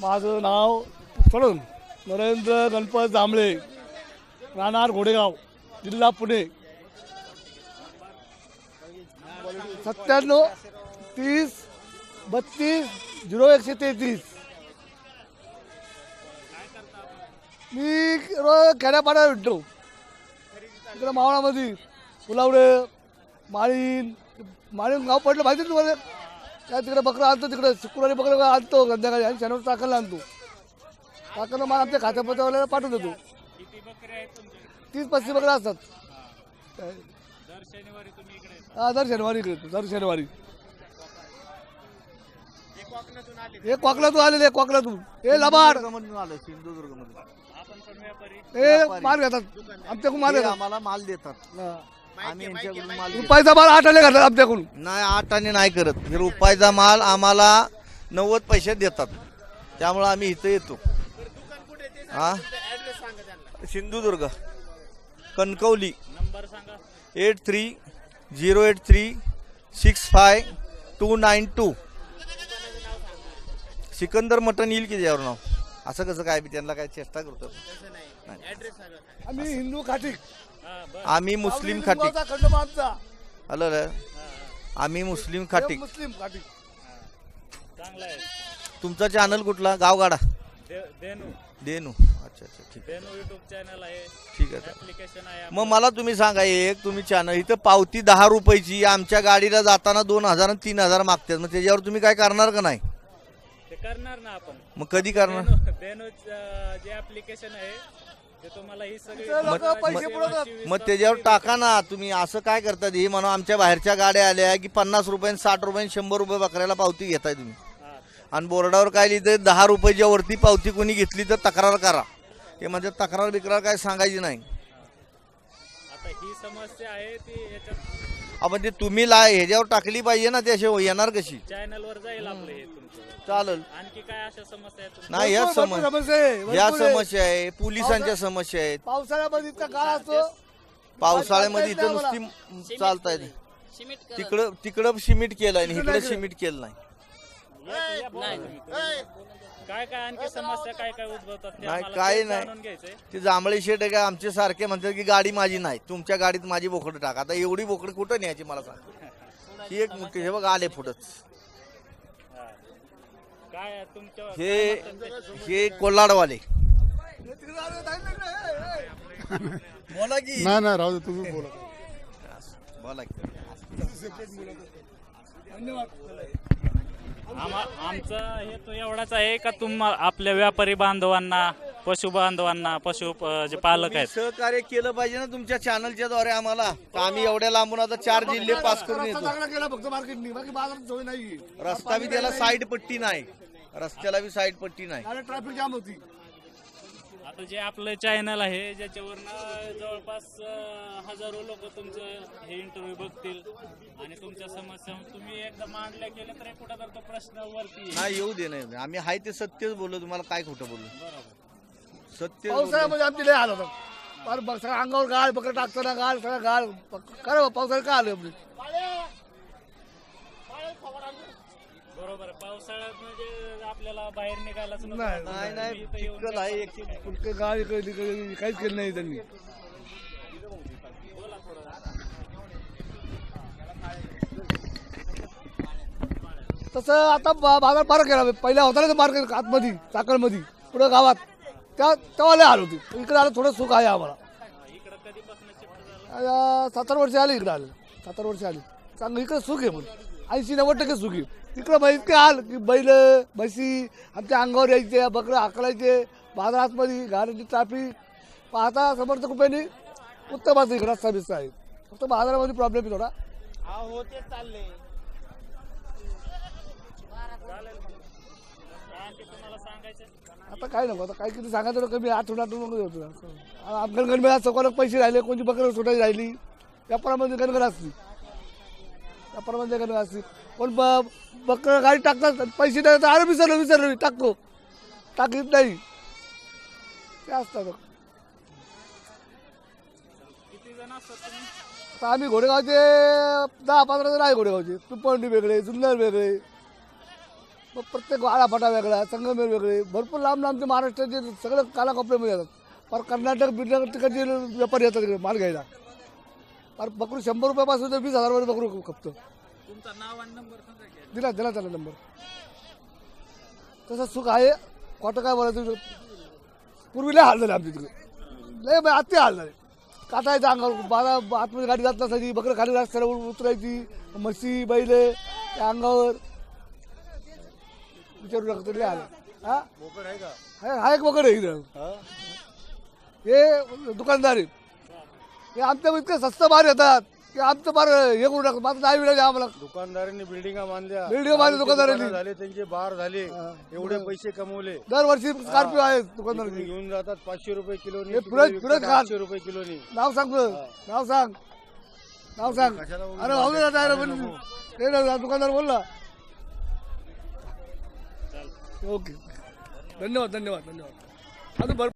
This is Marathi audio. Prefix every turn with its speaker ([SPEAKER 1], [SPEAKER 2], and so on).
[SPEAKER 1] माझं नाव सोडून नरेंद्र गणपत जांभळे राहणार घोडेगाव जिल्हा पुणे. सत्त्याण्णव तीस बत्तीस झिरो एकशे तेहतीस. मी रोज खेड्यापाड्यात भेटतो. इकडे मावळामध्ये फुलावडे माळीन माळीन गाव पडलं पाहिजे तुम्हाला? त्या तिकडे बकरं आणतो तिकडे. शुक्रवारी बकरं आणतो. संध्याकाळी आणि शनिवारी चाकरला आणतो. चाकरला माल आमच्या खात्यापत्रावाल्याला पाठवून देतो.
[SPEAKER 2] किती बकरी आहेत तुमच्या
[SPEAKER 1] तीस पस्तीस बकरं असतात.
[SPEAKER 2] दर शनिवारी तुम्ही इकडे येता.
[SPEAKER 1] हा दर शनिवारी इकडे येतो दर शनिवारी. हे कोकणातून आलेले कोकणातून. हे लबाड.
[SPEAKER 3] आलो
[SPEAKER 2] आपण पण व्यापारी
[SPEAKER 1] हे माल घेतात. आमच्याकडून माल
[SPEAKER 3] ते
[SPEAKER 1] घेतात.
[SPEAKER 3] आम्हाला माल देतात.
[SPEAKER 1] हा.
[SPEAKER 3] आम्ही यांच्याकडून माल घेतो.
[SPEAKER 1] रुपयाचा माल आठ आले घालतात आमच्याकडून
[SPEAKER 3] नाही आठ आणि नाही करत. हे रुपयाचा माल आम्हाला नव्वद पैसे देतात. त्यामुळे आम्ही इथं येतो. हा? सिंधुदुर्ग. कणकवली.
[SPEAKER 2] नंबर सांगा
[SPEAKER 3] eight three zero eight three six five two nine two. Sikandar mutton येईल की त्यावर नाव? असं कसं काय बी त्यांना काय चेष्टा करतो
[SPEAKER 1] आम्ही हिंदू खाटीक
[SPEAKER 2] हा बर
[SPEAKER 3] आम्ही मुस्लिम खाटीक
[SPEAKER 1] लिंबाचा खंडोबा आमचा.
[SPEAKER 3] आलं ना? आम्ही मुस्लिम खाटीक
[SPEAKER 1] मुस्लिम खाटीक
[SPEAKER 2] चांगला आहे
[SPEAKER 3] तुमचा चॅनल कुठला? गावगाडा.
[SPEAKER 2] दे- देनू
[SPEAKER 3] देनू अच्छा अच्छा ठीक.
[SPEAKER 2] देनू युट्यूब चॅनल आहे.
[SPEAKER 3] ठीक आहे
[SPEAKER 2] ऍप्लिकेशन आहे
[SPEAKER 3] मग मला तुम्ही सांगा एक तुम्ही चॅनल इथं पावती दहा रुपयाची आमच्या गाडीला जाताना दोन हजार आणि तीन हजार मागतात. मग त्याच्यावर तुम्ही काय करणार का नाही?
[SPEAKER 2] ते करणार ना आपण.
[SPEAKER 3] मग कधी करणार?
[SPEAKER 2] देनू जे ऍप्लिकेशन आहे ही
[SPEAKER 3] मग त्याच्यावर टाका ना तुम्ही असं काय करतात? हे म्हणा आमच्या बाहेरच्या गाड्या आल्या की पन्नास रुपये साठ रुपये शंभर रुपये बकऱ्याला पावती घेताय तुम्ही.
[SPEAKER 2] हा.
[SPEAKER 3] आणि बोर्डावर काय लिहितं दहा रुपयाच्या वरती पावती कोणी घेतली तर तक्रार करा. ते म्हणजे तक्रार बिक्रार काय सांगायची नाही.
[SPEAKER 2] आता ही समस्या आहे ती याच्यात
[SPEAKER 3] आपण ते तुम्ही ला ह्याच्यावर टाकली पाहिजे ना त्याशिवाय येणार कशी?
[SPEAKER 2] चॅनल वर जाईल आपलं हे तुमचं.
[SPEAKER 3] चालेल.
[SPEAKER 2] आणखी काय अशा समस्या आहेत तुमच्या?
[SPEAKER 3] नाही या
[SPEAKER 1] भरपूर-
[SPEAKER 3] समस्या
[SPEAKER 1] समस्या आहे,
[SPEAKER 3] या
[SPEAKER 1] आहे.
[SPEAKER 3] समस्या आहे पोलिसांच्या समस्या आहेत.
[SPEAKER 1] पावसाळ्यामध्ये इतका काळ असतो.
[SPEAKER 3] पावसाळ्यामध्ये इथं नुसती चालताय तिकडं तिकडं सिमेंट केलंय आणि इकडे सिमेंट केलं नाही.
[SPEAKER 2] काय काय आणखी समस्या काय काय उद्भवतात ते
[SPEAKER 3] नाही,
[SPEAKER 2] आम्हाला
[SPEAKER 3] काय
[SPEAKER 2] ते
[SPEAKER 3] नाही.
[SPEAKER 2] जाणून घ्यायचंय.
[SPEAKER 3] ते जांभळे शेट आहे का आमचे सारखे म्हणतात की गाडी माझी नाही तुमच्या गाडीत माझी बोकडं टाका. आता एवढी बोकडं कुठं न्यायची मला सांग. ही एक मोठी हे बघ आले पुढंच
[SPEAKER 2] हा. काय आहे तुमच्या
[SPEAKER 3] हे हे कोल्हाडवाले. बोला की.
[SPEAKER 4] नाही नाही राहू दे तुम्ही बोला.
[SPEAKER 3] बोला की.
[SPEAKER 2] आम्हा- आमचा हेतू एवढाच आहे का तुम आपल्या व्यापारी बांधवांना पशु बांधवांना पशु प- जे पालक
[SPEAKER 3] तुम्ही
[SPEAKER 2] आहेत
[SPEAKER 3] सहकार्य केलं पाहिजे ना तुमच्या चॅनलच्या द्वारे आम्हाला. तर आम्ही एवढ्या लांबून आता चार जिल्हे पास करून
[SPEAKER 1] रस्ता
[SPEAKER 3] येतो.
[SPEAKER 1] चांगला केला फक्त मार्केटनी बाकी बाजारात सोय नाही
[SPEAKER 3] रस्ता बी त्याला साईड पट्टी नाही. रस्त्याला बी साईड पट्टी नाही.
[SPEAKER 1] ट्रॅफिक जाम होती.
[SPEAKER 2] आता जे आपलं चॅनल आहे ज्याच्यावरनं जवळपास अं, हजारो लोक तुमचं हे इंटरव्ह्यू बघतील आणि तुमच्या समस्या तुम्ही एकदा मांडल्या गेल्या तर कुठं तर तो प्रश्न वरती येईल.
[SPEAKER 3] नाही येऊ दे नाही. आम्ही हाय ते सत्यच बोललो तुम्हाला काय खोटं बोललो?
[SPEAKER 2] बरोबर.
[SPEAKER 3] सत्य
[SPEAKER 1] पावसाळ्यामध्ये आमची लय हाल होतात फार बघ सगळं अंगावर गाळ बकरं टाकताना गाळ सगळं गाळ. करा पावसाळ्यात का आलं आपली?
[SPEAKER 2] बरोबर. पावसाळ्यात म्हणजे आपल्याला बाहेर निघायलाच नको.
[SPEAKER 1] नाही,
[SPEAKER 2] वाटतं.
[SPEAKER 3] नाही नाही
[SPEAKER 2] तुम्ही इथं येऊन
[SPEAKER 3] चिखल आहे एक
[SPEAKER 1] कुठे गाळ इकडे तिकडे काहीच केलं नाही त्यांनी. तसं आता बा- बाजार फार केला. पहिल्या होता ना ते मार्केट आतमध्ये चाकळमध्ये पुढं गावात. त्या तेव्हा लय हाल होती. इकडे आलं थोडं सुख आहे आम्हाला.
[SPEAKER 2] इकडं कधीपासून शिफ्ट झालं?
[SPEAKER 1] आता सत्तर वर्ष आले इकडे आले सत्तर वर्ष आले. चांगलं इकडे सुख आहे पण ऐंशी नव्वद टक्के सुख आहे. इकडं बाई इतके हाल की बैल म्हशी आमच्या अंगावर यायचे बकरं हाकलायचे बाजारातमध्ये गाडीची ट्रॅफिक पाहता समर्थ कृपेने उत्तम असं इकडं रस्ता बिस्ता आहे. फक्त बाजारामध्ये प्रॉब्लेम आहे थोडा.
[SPEAKER 2] आणखी तुम्हाला सांगायचं
[SPEAKER 1] आता काय नको आता काय किती सांगायचं कमी नको होतं अफगाण गणमेळा चौकाला पैसे राहिले कोणती बकरं सुटायची राहिली? व्यापारामध्ये गणगण असते व्यापारामध्ये गणगण असते. पण ब बकरं गाडी टाकतात पैसे नाही तर अरे विसरलो विसरलो मी टाकतो. टाकीत नाही. ते असतात. आता आम्ही घोडेगावचे दहा पंधरा जण आहे घोडेगावचे. तुपंडी वेगळे जुन्नर वेगळे. मग प्रत्येक आळाफाटा वेगळा संगमेर वेगळे. भरपूर लांब लांबचे महाराष्ट्राचे सगळं कालाकोपऱ्यामध्ये येतात. पर कर्नाटक बिर्नाटक तिकडचे व्यापारी येतात माल घ्यायला. पर बकरू शंभर रुपयापासून तर वीस हजारवर बकरू खपतं.
[SPEAKER 2] तुमचं नाव आणि नंबर सांगा की.
[SPEAKER 1] दिला दिला त्याला नंबर. तसं सुख आहे. खोटं काय बोलायचं पूर्वी लय हाल झाले आमच्या तिकडे. लय म्हणजे अति हाल झाले. काटायचं अंगावर बारा आतमध्ये गाडी जात नसायची. बकरं खाली रस्त्याला उ- उतरायची. म्हशी बैल त्या अंगावर. विचारू नका तरी आलं हा? आहे हा एक वगैरे इथं. हे दुकानदार आहेत. हे आमच्या इतकं स्वस्त बार येतात. की आमचं बार हे करू नका. माझं नाही मिळालं आम्हाला.
[SPEAKER 4] दुकानदारांनी बिल्डिंग बांधल्या.
[SPEAKER 1] बिल्डिंग
[SPEAKER 4] आमचे
[SPEAKER 1] दुकानदारांनी.
[SPEAKER 4] दुकानं झाले त्यांचे बार झाले. एवढे पैसे कमवले.
[SPEAKER 1] दरवर्षी स्कॉर्पिओ आहे
[SPEAKER 4] इकडे
[SPEAKER 1] दुकानदारांची
[SPEAKER 4] घेऊन जातात पाचशे रुपये किलोनी विकतात
[SPEAKER 1] पुरत घाल.
[SPEAKER 4] आठशे रुपये किलोनी.
[SPEAKER 1] नाव सांग. नाव सांग. नाव सांग. अरे भाऊ ना डायरेक्ट बोल ते ना, दुकानदार बोलला ओके. धन्यवाद धन्यवाद धन्यवाद. अजून भरपूर